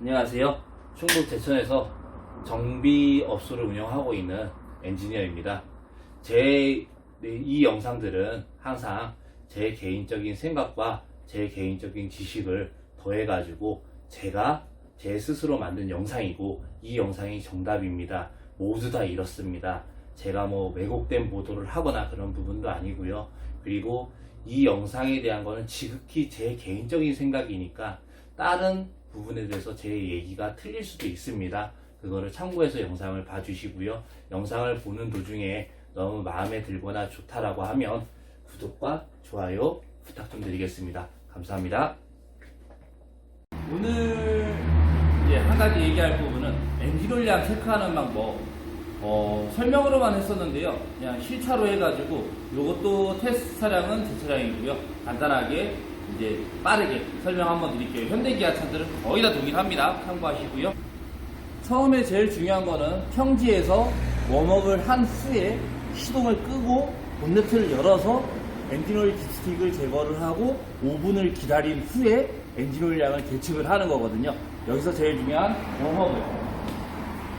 안녕하세요. 충북 대천에서 정비 업소를 운영하고 있는 엔지니어입니다. 제 이 영상들은 항상 제 개인적인 생각과 제 개인적인 지식을 더해가지고 제가 제 스스로 만든 영상이고 이 영상이 정답입니다. 모두 다 이렇습니다. 제가 뭐 왜곡된 보도를 하거나 그런 부분도 아니고요. 그리고 이 영상에 대한 거는 지극히 제 개인적인 생각이니까 다른 부분에 대해서 제 얘기가 틀릴 수도 있습니다. 그거를 참고해서 영상을 봐주시고요. 영상을 보는 도중에 너무 마음에 들거나 좋다라고 하면 구독과 좋아요 부탁 좀 드리겠습니다. 감사합니다. 오늘 이제 한 가지 얘기할 부분은 엔진 올량 체크하는 방법 어, 설명으로만 했었는데요. 그냥 실차로 해가지고 이것도 테스트 차량은 제 차량이고요. 간단하게 이제 빠르게 설명 한번 드릴게요. 현대기아 차들은 거의 다 동일합니다. 참고하시고요. 처음에 제일 중요한 거는 평지에서 웜업을 한 후에 시동을 끄고 본네트를 열어서 엔진오일 딥스틱을 제거를 하고 5분을 기다린 후에 엔진오일 양을 계측을 하는 거거든요. 여기서 제일 중요한 웜업을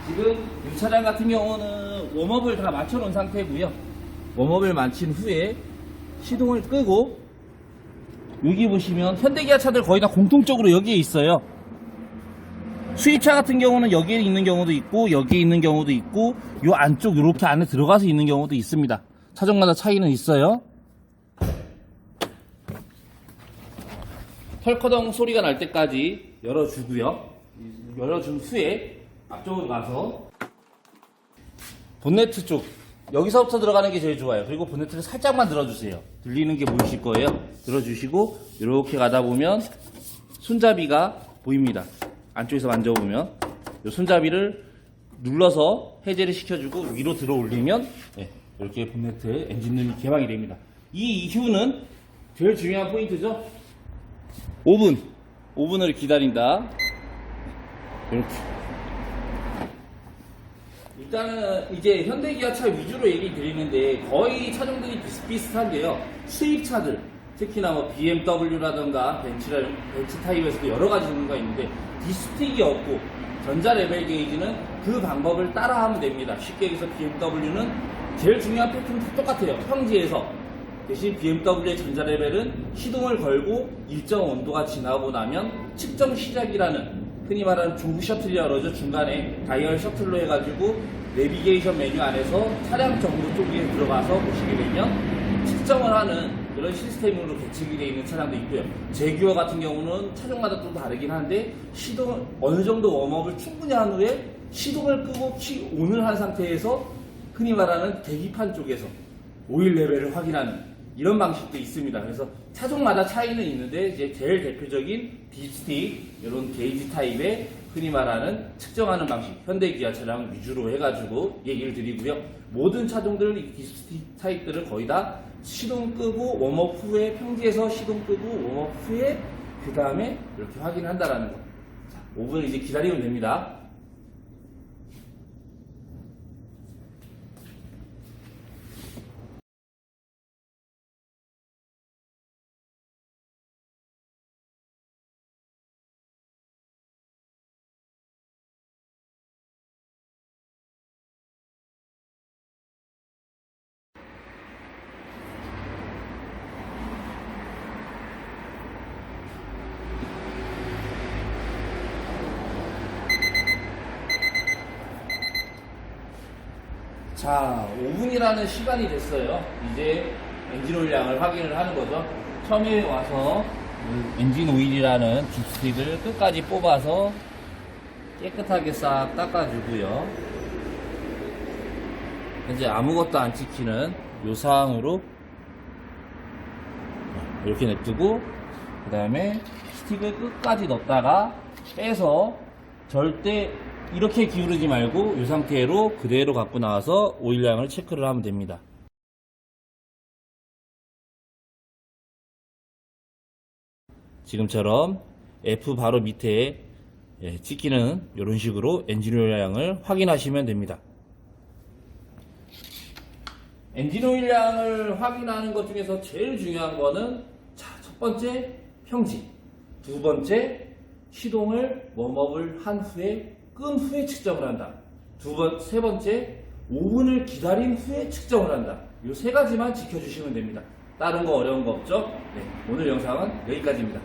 지금 이 차량 같은 경우는 웜업을 다 맞춰 놓은 상태고요. 웜업을 마친 후에 시동을 끄고 여기 보시면 현대기아 차들 거의 다 공통적으로 여기에 있어요. 수입차 같은 경우는 여기에 있는 경우도 있고 여기에 있는 경우도 있고 요 안쪽 이렇게 안에 들어가서 있는 경우도 있습니다. 차종마다 차이는 있어요. 털커덩 소리가 날 때까지 열어주고요. 열어준 후에 앞쪽으로 가서 본네트 쪽 여기서부터 들어가는 게 제일 좋아요. 그리고 본네트를 살짝만 들어주세요. 들리는 게 보이실 거예요. 들어주시고 이렇게 가다 보면 손잡이가 보입니다. 안쪽에서 만져보면 이 손잡이를 눌러서 해제를 시켜주고 위로 들어 올리면 네, 이렇게 본네트 엔진룸이 개방이 됩니다. 이 이후는 제일 중요한 포인트죠. 5분 5분을 기다린다. 이렇게 일단은 이제 현대기아차 위주로 얘기 드리는데 거의 차종들이 비슷비슷한데요. 수입차들 특히나 뭐 BMW라던가 벤츠라, 벤츠 타입에서도 여러 가지 종류가 있는데 디스틱이 없고 전자 레벨 게이지는 그 방법을 따라하면 됩니다. 쉽게 얘기해서 BMW는 제일 중요한 다 똑같아요. 평지에서 대신 BMW의 전자 레벨은 시동을 걸고 일정 온도가 지나고 나면 측정 시작이라는 흔히 말하는 조후 셔틀이 열어져 중간에 다이얼 셔틀로 해가지고 내비게이션 메뉴 안에서 차량 정보 쪽에 들어가서 보시게 되면 측정을 하는 그런 시스템으로 개측이 되어 있는 차량도 있고요. 제규어 같은 경우는 차종마다 또 다르긴 한데 시동 어느 정도 웜업을 충분히 한 후에 시동을 끄고 키 온을 한 상태에서 흔히 말하는 계기판 쪽에서 오일 레벨을 확인하는 이런 방식도 있습니다. 그래서 차종마다 차이는 있는데 이제 제일 대표적인 딥스틱 이런 게이지 타입의 흔히 말하는 측정하는 방식 현대 기아 차량 위주로 해가지고 얘기를 드리고요. 모든 차종들 이 딥스틱 타입들은 거의 다 시동 끄고 웜업 후에 평지에서 시동 끄고 웜업 후에 그 다음에 이렇게 확인한다라는 거. 자, 5분 이제 기다리면 됩니다. 자, 5분이라는 시간이 됐어요. 이제 엔진 오일량을 확인을 하는 거죠. 처음에 와서 이 엔진 오일이라는 딥스틱을 끝까지 뽑아서 깨끗하게 싹 닦아주고요. 이제 아무것도 안 찍히는 요 상황으로 이렇게 냅두고 그 다음에 스틱을 끝까지 넣었다가 빼서 절대 이렇게 기울이지 말고 이 상태로 그대로 갖고 나와서 오일량을 체크를 하면 됩니다. 지금처럼 F 바로 밑에 예, 찍히는 이런 식으로 엔진 오일량을 확인하시면 됩니다. 엔진 오일량을 확인하는 것 중에서 제일 중요한 거는 자, 첫 번째 평지, 두 번째 시동을 웜업을 한 후에 끈 후에 측정을 한다. 두 번, 세 번째, 5분을 기다린 후에 측정을 한다. 이 세 가지만 지켜주시면 됩니다. 다른 거 어려운 거 없죠? 네, 오늘 영상은 여기까지입니다.